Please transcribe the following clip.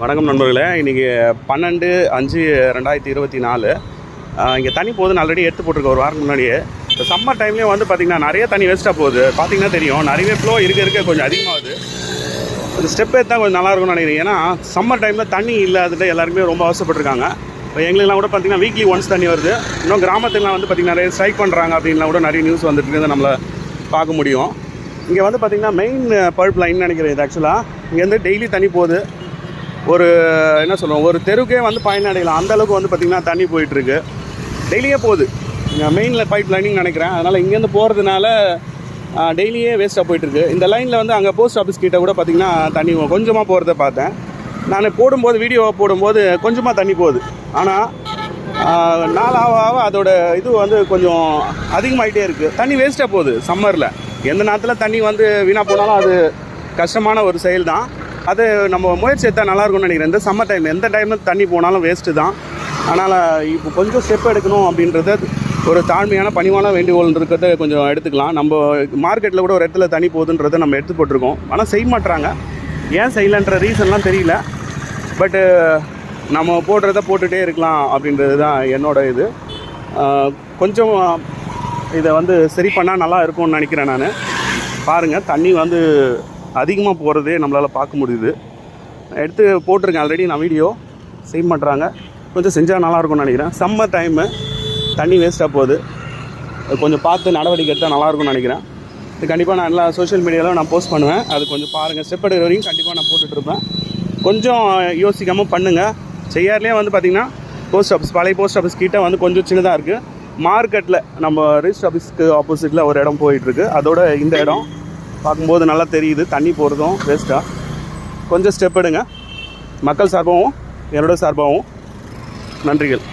வணக்கம் நண்பர்களே. இன்றைக்கி பன்னெண்டு அஞ்சு ரெண்டாயிரத்தி இருபத்தி நாலு. இங்கே தண்ணி போகுதுன்னு ஆல்ரெடி எடுத்து போட்டிருக்க ஒரு வாரம் முன்னாடியே. இப்போ சம்மர் டைம்லேயும் வந்து பார்த்திங்கன்னா நிறைய தண்ணி வேஸ்ட்டாக போகுது. பார்த்தீங்கன்னா தெரியும். நிறைய ஃப்ளோ இருக்க இருக்க. கொஞ்சம் அதிகமாகுது. அந்த ஸ்டெப் எடுத்தால் கொஞ்சம் நல்லா இருக்கும்னு நினைக்கிறேன் ஏன்னா சம்மர் டைமில் தண்ணி இல்லாதது எல்லாருமே ரொம்ப அவசரப்பட்டிருக்காங்க. இப்போ எங்களுக்கெல்லாம் கூட பார்த்தீங்கன்னா வீக்லி ஒன்ஸ் தண்ணி வருது. இன்னும் கிராமத்துலாம் வந்து பார்த்திங்கன்னா நிறைய ஸ்ட்ரைக் பண்ணுறாங்க அப்படின்லாம் கூட நிறைய நியூஸ் வந்துட்டு இருக்குது. நம்மளை பார்க்க முடியும். இங்கே வந்து பார்த்திங்கன்னா மெயின் பல்ப் லைன் நினைக்கிறேன் இது ஆக்சுவலாக இங்கேருந்து டெய்லி தண்ணி போகுது. ஒரு என்ன சொல்லுவோம் ஒரு தெருக்கே வந்து பயனடையலாம். அந்த அளவுக்கு வந்து பார்த்திங்கன்னா தண்ணி போயிட்டுருக்கு. டெய்லியே போகுது. மெயினில் பைப் லைனிங் நினைக்கிறேன். அதனால் இங்கேருந்து போகிறதுனால டெய்லியே வேஸ்ட்டாக போயிட்டுருக்கு. இந்த லைனில் வந்து அங்கே போஸ்ட் ஆஃபீஸ் கிட்ட கூட பார்த்திங்கன்னா தண்ணி கொஞ்சமாக போகிறத பார்த்தேன். நான் போடும்போது வீடியோ போடும்போது கொஞ்சமாக தண்ணி போகுது. ஆனால் நாலாவ ஆக அதோட இது வந்து கொஞ்சம் அதிகமாகிட்டே இருக்குது தண்ணி வேஸ்ட்டாக போகுது சம்மரில் எந்த நேரத்தில் தண்ணி வந்து வீணாக போனாலும் அது கஷ்டமான ஒரு செயல் தான் அது நம்ம முயற்சி எடுத்தால் நல்லா இருக்கும்னு நினைக்கிறேன். இந்த சம்மர் டைம் எந்த டைமில் தண்ணி போனாலும் வேஸ்ட்டு தான். அதனால் இப்போ கொஞ்சம் ஸ்டெப் எடுக்கணும் அப்படின்றத ஒரு தாழ்மையான பணிவான வேண்டுகோள்ன்றத கொஞ்சம் எடுத்துக்கலாம். நம்ம மார்க்கெட்டில் கூட ஒரு இடத்துல தண்ணி போகுதுன்றதை நம்ம எடுத்து போட்டிருக்கோம். ஆனால் செய்ய மாட்டுறாங்க ஏன் செய்யலைன்ற ரீசன்லாம் தெரியல. பட்டு நம்ம போடுறத போட்டுகிட்டே இருக்கலாம் அப்படின்றது தான் என்னோட இது. கொஞ்சம் இதை வந்து சரி பண்ணால் நல்லா இருக்கும்னு நினைக்கிறேன் நான். பாருங்கள் தண்ணி வந்து அதிகமாக போகிறதே நம்மளால் பார்க்க முடியுது. எடுத்து போட்டிருக்கேன் ஆல்ரெடி நான் வீடியோ செய்ய பண்ணுறாங்க கொஞ்சம் செஞ்சால் நல்லா இருக்கும்னு நினைக்கிறேன். சம்மர் டைமு தண்ணி வேஸ்ட்டாக போகுது. அது கொஞ்சம் பார்த்து நடவடிக்கை எடுத்தால் நல்லா இருக்கும்னு நினைக்கிறேன். இது கண்டிப்பாக நான் எல்லா சோஷியல் மீடியாவிலும் நான் போஸ்ட் பண்ணுவேன். அது கொஞ்சம் பாருங்கள் ஸ்டெப் எடுக்கிற வரைக்கும் கண்டிப்பாக நான் போட்டுட்ருப்பேன் கொஞ்சம் யோசிக்காமல் பண்ணுங்கள் செய்யார்லேயே வந்து பார்த்திங்கன்னா போஸ்ட் ஆஃபீஸ் பழைய போஸ்ட் ஆஃபீஸ் கிட்டே வந்து கொஞ்சம் சின்னதாக இருக்குது மார்க்கெட்டில் நம்ம ரிஜிஸ்டர் ஆஃபீஸ்க்கு ஆப்போசிட்டில் ஒரு இடம் போயிட்டுருக்கு அதோட இந்த இடம். பார்க்கும்போது நல்லா தெரியுது. தண்ணி போகிறதும் வேஸ்ட்டாக கொஞ்சம் ஸ்டெப் எடுங்க. மக்கள் சார்பாகவும் என்னோட சார்பாகவும் நன்றிகள்.